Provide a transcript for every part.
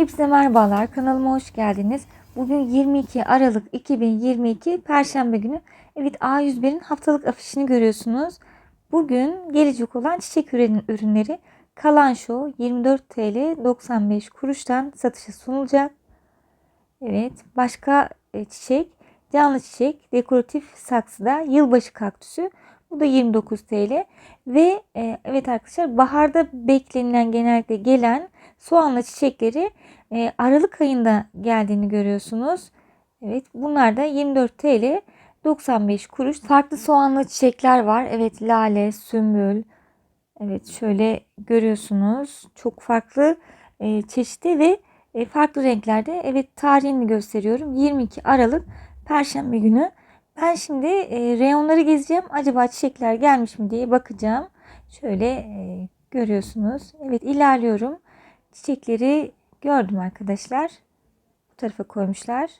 Hepinize merhabalar. Kanalıma hoş geldiniz. Bugün 22 Aralık 2022 Perşembe günü. Evet A101'in haftalık afişini görüyorsunuz. Bugün gelecek olan çiçek ürün- ürünleri Kalan Show 24 TL 95 kuruştan satışa sunulacak. Evet başka e, çiçek canlı çiçek dekoratif saksıda yılbaşı kaktüsü. Bu da 29 TL ve e, evet arkadaşlar baharda beklenilen genellikle gelen soğanlı çiçekleri e, Aralık ayında geldiğini görüyorsunuz. Evet bunlar da 24 TL 95 kuruş. Farklı soğanlı çiçekler var. Evet lale, sümbül. Evet şöyle görüyorsunuz. Çok farklı e, çeşitli ve e, farklı renklerde. Evet tarihini gösteriyorum. 22 Aralık Perşembe günü. Ben şimdi e, reyonları gezeceğim. Acaba çiçekler gelmiş mi diye bakacağım. Şöyle e, görüyorsunuz. Evet ilerliyorum. Çiçekleri gördüm arkadaşlar. Bu tarafa koymuşlar.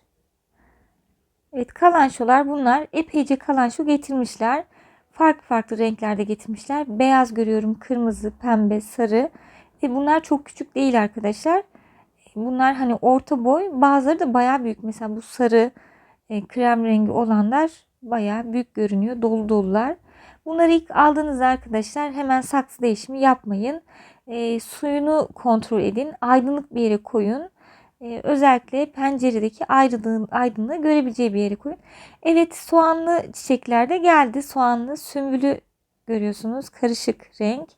Evet kalanşolar bunlar. Epeyce kalanşo getirmişler. Farklı farklı renklerde getirmişler. Beyaz görüyorum, kırmızı, pembe, sarı. Ve bunlar çok küçük değil arkadaşlar. Bunlar hani orta boy. Bazıları da baya büyük. Mesela bu sarı, e, krem rengi olanlar baya büyük görünüyor. Dolu dolular. Bunları ilk aldığınızda arkadaşlar hemen saksı değişimi yapmayın. E, suyunu kontrol edin. Aydınlık bir yere koyun. E, özellikle penceredeki aydınlığı, aydınlığı görebileceği bir yere koyun. Evet soğanlı çiçekler de geldi. Soğanlı sümbülü görüyorsunuz. Karışık renk.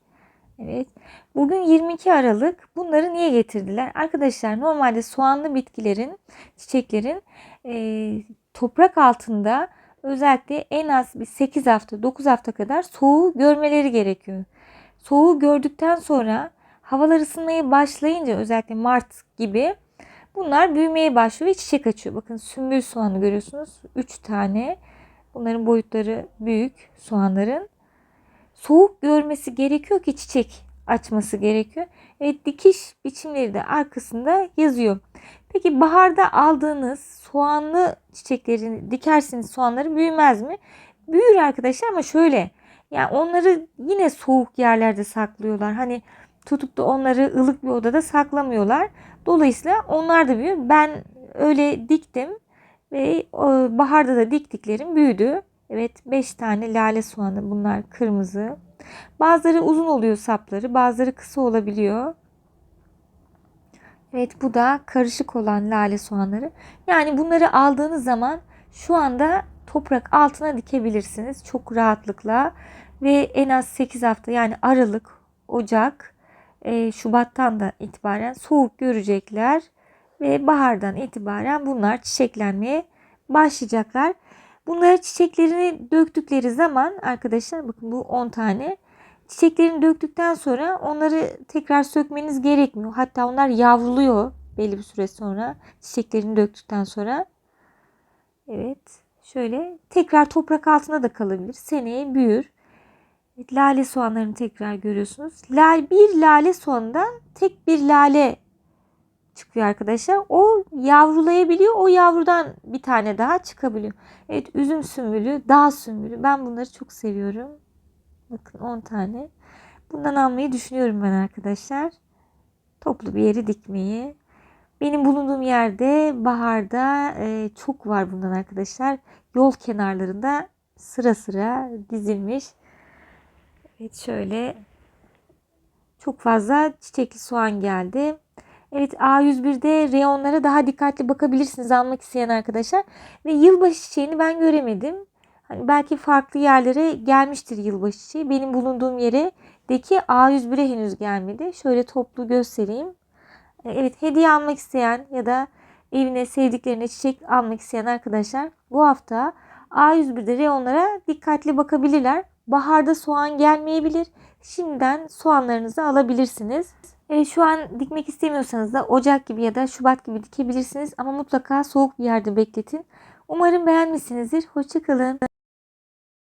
Evet. Bugün 22 Aralık. Bunları niye getirdiler? Arkadaşlar normalde soğanlı bitkilerin, çiçeklerin e, toprak altında özellikle en az bir 8 hafta, 9 hafta kadar soğuğu görmeleri gerekiyor. Soğuğu gördükten sonra havalar ısınmaya başlayınca özellikle Mart gibi bunlar büyümeye başlıyor ve çiçek açıyor. Bakın sümbül soğanı görüyorsunuz. 3 tane. Bunların boyutları büyük soğanların. Soğuk görmesi gerekiyor ki çiçek açması gerekiyor. Evet dikiş biçimleri de arkasında yazıyor. Peki baharda aldığınız soğanlı çiçeklerini dikersiniz soğanları büyümez mi? Büyür arkadaşlar ama şöyle yani onları yine soğuk yerlerde saklıyorlar. Hani tutup da onları ılık bir odada saklamıyorlar. Dolayısıyla onlar da büyüyor. Ben öyle diktim ve baharda da diktiklerim büyüdü. Evet 5 tane lale soğanı bunlar kırmızı. Bazıları uzun oluyor sapları, bazıları kısa olabiliyor. Evet bu da karışık olan lale soğanları. Yani bunları aldığınız zaman şu anda toprak altına dikebilirsiniz çok rahatlıkla ve en az 8 hafta yani Aralık, Ocak, e, Şubat'tan da itibaren soğuk görecekler ve bahardan itibaren bunlar çiçeklenmeye başlayacaklar. Bunları çiçeklerini döktükleri zaman arkadaşlar bakın bu 10 tane. Çiçeklerini döktükten sonra onları tekrar sökmeniz gerekmiyor. Hatta onlar yavruluyor belli bir süre sonra. Çiçeklerini döktükten sonra. Evet. Şöyle tekrar toprak altında da kalabilir. Seneye büyür. Lale soğanlarını tekrar görüyorsunuz. Bir lale soğandan tek bir lale çıkıyor arkadaşlar. O yavrulayabiliyor. O yavrudan bir tane daha çıkabiliyor. Evet üzüm sümbülü, dağ sümbülü. Ben bunları çok seviyorum. Bakın 10 tane. Bundan almayı düşünüyorum ben arkadaşlar. Toplu bir yeri dikmeyi. Benim bulunduğum yerde baharda e, çok var bundan arkadaşlar. Yol kenarlarında sıra sıra dizilmiş. Evet şöyle çok fazla çiçekli soğan geldi. Evet A101'de reyonlara daha dikkatli bakabilirsiniz almak isteyen arkadaşlar. Ve yılbaşı çiçeğini ben göremedim. Hani belki farklı yerlere gelmiştir yılbaşı çiçeği. Benim bulunduğum yere deki A101'e henüz gelmedi. Şöyle toplu göstereyim. Evet hediye almak isteyen ya da evine sevdiklerine çiçek almak isteyen arkadaşlar bu hafta A101'de reyonlara dikkatli bakabilirler. Baharda soğan gelmeyebilir. Şimdiden soğanlarınızı alabilirsiniz. E, şu an dikmek istemiyorsanız da Ocak gibi ya da Şubat gibi dikebilirsiniz. Ama mutlaka soğuk bir yerde bekletin. Umarım beğenmişsinizdir. Hoşçakalın.